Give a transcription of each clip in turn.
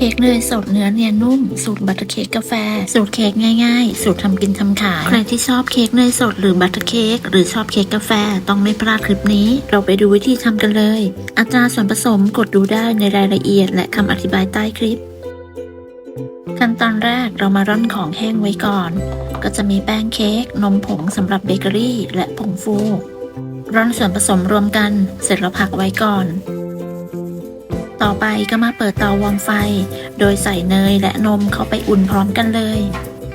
ค้กเนยสดเนื้อเนียนนุ่ม สูตรบัตเตอร์เค้กกาแฟ สูตรเค้กง่ายๆ สูตรทำกินทำขาย ใครที่ชอบเค้กเนยสดหรือบัตเตอร์เค้กหรือชอบเค้กกาแฟต้องไม่พลาดคลิปนี้ เราไปดูวิธีทำกันเลย อัตราส่วนผสมกดดูได้ในรายละเอียด และคำอธิบายใต้คลิป ขั้นตอนแรกเรามาร่อนของแห้งไว้ก่อน ก็จะมีแป้งเค้กนมผงสำหรับเบเกอรี่ และผงฟู ร่อนส่วนผสมรวมกัน เสร็จแล้วพักไว้ก่อน ต่อไปก็มาเปิดเตาวอร์มไฟ โดยใส่เนยและนมเข้าไปอุ่นพร้อมกันเลย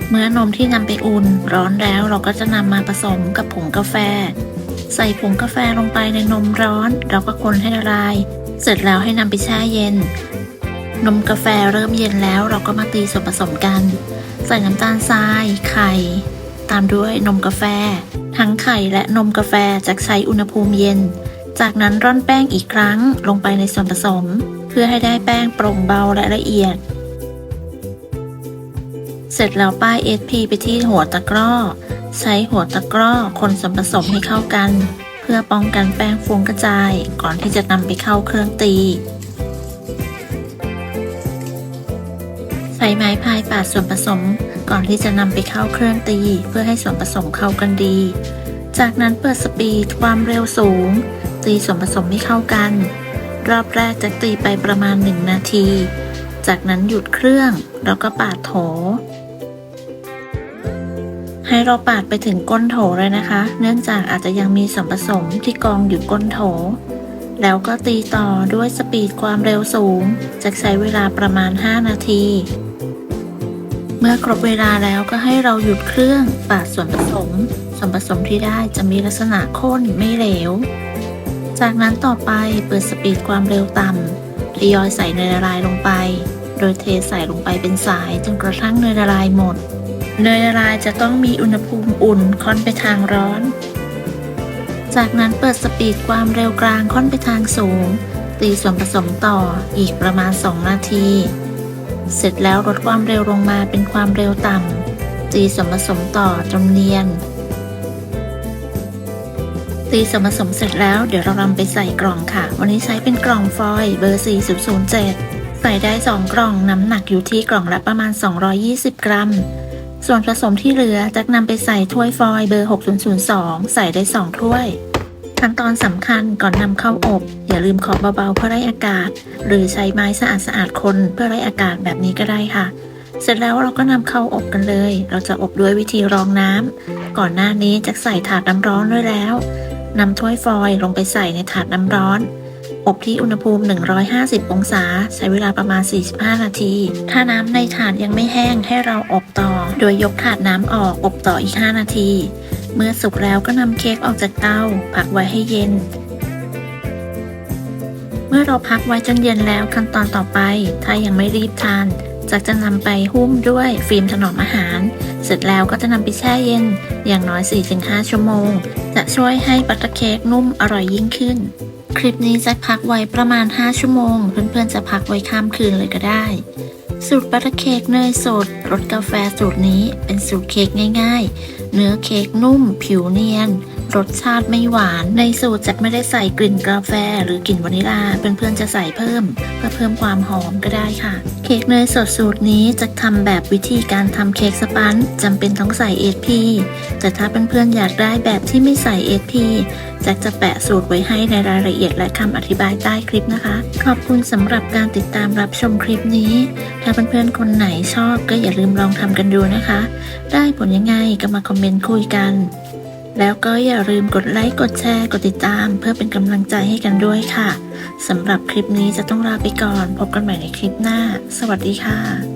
เมื่อนมที่นำไปอุ่นร้อนแล้วเราก็จะนำมาผสมกับผงกาแฟ ใส่ผงกาแฟลงไปในนมร้อนเราก็คนให้ละลาย เสร็จแล้วให้นำไปแช่เย็น นมกาแฟเริ่มเย็นแล้วเราก็มาตีส่วนผสมกัน ใส่น้ำตาลทราย ไข่ ตามด้วยนมกาแฟ ทั้งไข่และนมกาแฟจะใช้อุณหภูมิเย็นจากนั้นร่อนแป้งอีกครั้งลงไปในส่วนผสม พื่อให้ได้แป้งโปร่งเบาและละเอียด เสร็จแล้วป้าย SP ไปที่หัวตะกร้อ ใช้หัวตะกร้อคนส่วนผสมให้เข้ากัน เพื่อป้องกันแป้งฟุ้งกระจาย ก่อนที่จะนำไปเข้าเครื่องตีใช้ไม้พายปาดส่วนผสมก่อนที่จะนำไปเข้าเครื่องตี เพื่อให้ส่วนผสมเข้ากันดี จากนั้นเปิดสปีดความเร็วสูง ตีส่วนผสมให้เข้ากัน รอบแรกจะตีไปประมาณ 1 นาที จากนั้นหยุดเครื่องแล้วก็ปาดโถ ให้เราปาดไปถึงก้นโถเลยนะคะ เนื่องจากอาจจะยังมีส่วนผสมที่กองอยู่ก้นโถ แล้วก็ตีต่อด้วยสปีดความเร็วสูง จะใช้เวลาประมาณ 5 นาที เมื่อครบเวลาแล้วก็ให้เราหยุดเครื่องปาดส่วนผสม ส่วนผสมที่ได้จะมีลักษณะข้นไม่เหลว จากนั้นต่อไปเปิดสปีดความเร็วต่ำทยอยใส่เนยละลายลงไป โดยเทใส่ลงไปเป็นสายจนกระทั่งเนยละลายหมด เนยละลายจะต้องมีอุณหภูมิอุ่นค่อนไปทางร้อน จากนั้นเปิดสปีดความเร็วกลางค่อนไปทางสูง ตีส่วนผสมต่ออีกประมาณ 2 นาที เสร็จแล้วลดความเร็วลงมาเป็นความเร็วต่ำตีส่วนผสมต่อจนเนียน ตีส่วนผสมเสร็จแล้วเดี๋ยวเรานำไปใส่กล่องค่ะ วันนี้ใช้เป็นกล่องฟอยล์เบอร์ 4007 ใส่ได้ 2 กล่องน้ำหนักอยู่ที่กล่องละประมาณ 220 กรัม ส่วนผสมที่เหลือจะนำไปใส่ถ้วยฟอยล์เบอร์ 6002 ใส่ได้ 2 ถ้วยขั้นตอนสำคัญก่อนนำเข้าอบ อย่าลืมขอบเบาๆเพื่อไล่อากาศ หรือใช้ไม้สะอาดสะอาดๆคนเพื่อไล่อากาศแบบนี้ก็ได้ค่ะ เสร็จแล้วเราก็นำเข้าอบกันเลย เราจะอบด้วยวิธีรองน้ำก่อนหน้านี้จะใส่ถาดน้ำร้อนด้วยแล้ว นำถ้วยฟอยล์ลงไปใส่ในถาดน้ำร้อน อบที่อุณหภูมิ 150 องศา ใช้เวลาประมาณ 45 นาที ถ้าน้ำในถาดยังไม่แห้งให้เราอบต่อ โดยยกถาดน้ำออกอบต่ออีก 5 นาที เมื่อสุกแล้วก็นำเค้กออกจากเตาพักไว้ให้เย็น เมื่อเราพักไว้จนเย็นแล้วขั้นตอนต่อไป ถ้ายังไม่รีบทาน จะจะนำไปหุ้มด้วยฟิล์มถนอมอาหาร เสร็จแล้วก็จะนำไปแช่เย็นอย่างน้อย 4-5 ชั่วโมง จะช่วยให้บัตเตอร์เค้กนุ่มอร่อยยิ่งขึ้น คลิปนี้จะพักไว้ประมาณ 5 ชั่วโมง เพื่อนๆจะพักไว้ข้ามคืนเลยก็ได้ สูตรบัตเตอร์เค้กเนยสดรสกาแฟสูตรนี้เป็นสูตรเค้กง่าย ๆ เนื้อเค้กนุ่ม ผิวเนียน รสชาติไม่หวาน ในสูตรจะไม่ได้ใส่กลิ่นกาแฟหรือกลิ่นวานิลาเพื่อนๆจะใส่เพิ่ม เพื่อเพิ่มความหอมก็ได้ค่ะ เค้กเนยสดสูตรนี้จะทำแบบวิธีการทำเค้กสปันจำเป็นต้องใส่เอทพีแต่ถ้าเพื่อนๆอยากได้แบบที่ไม่ใส่เอทพีแจ็คจะแปะสูตรไว้ให้ในรายละเอียดและคำอธิบายใต้คลิปนะคะ ขอบคุณสำหรับการติดตามรับชมคลิปนี้ ถ้าเพื่อนๆคนไหนชอบก็อย่าลืมลองทำกันดูนะคะ ได้ผลยังไงก็มาคอมเมนต์คุยกัน แล้วก็อย่าลืมกดไลค์ กดแชร์ กดติดตาม เพื่อเป็นกำลังใจให้กันด้วยค่ะสำหรับคลิปนี้จะต้องลาไปก่อน พบกันใหม่ในคลิปหน้า สวัสดีค่ะ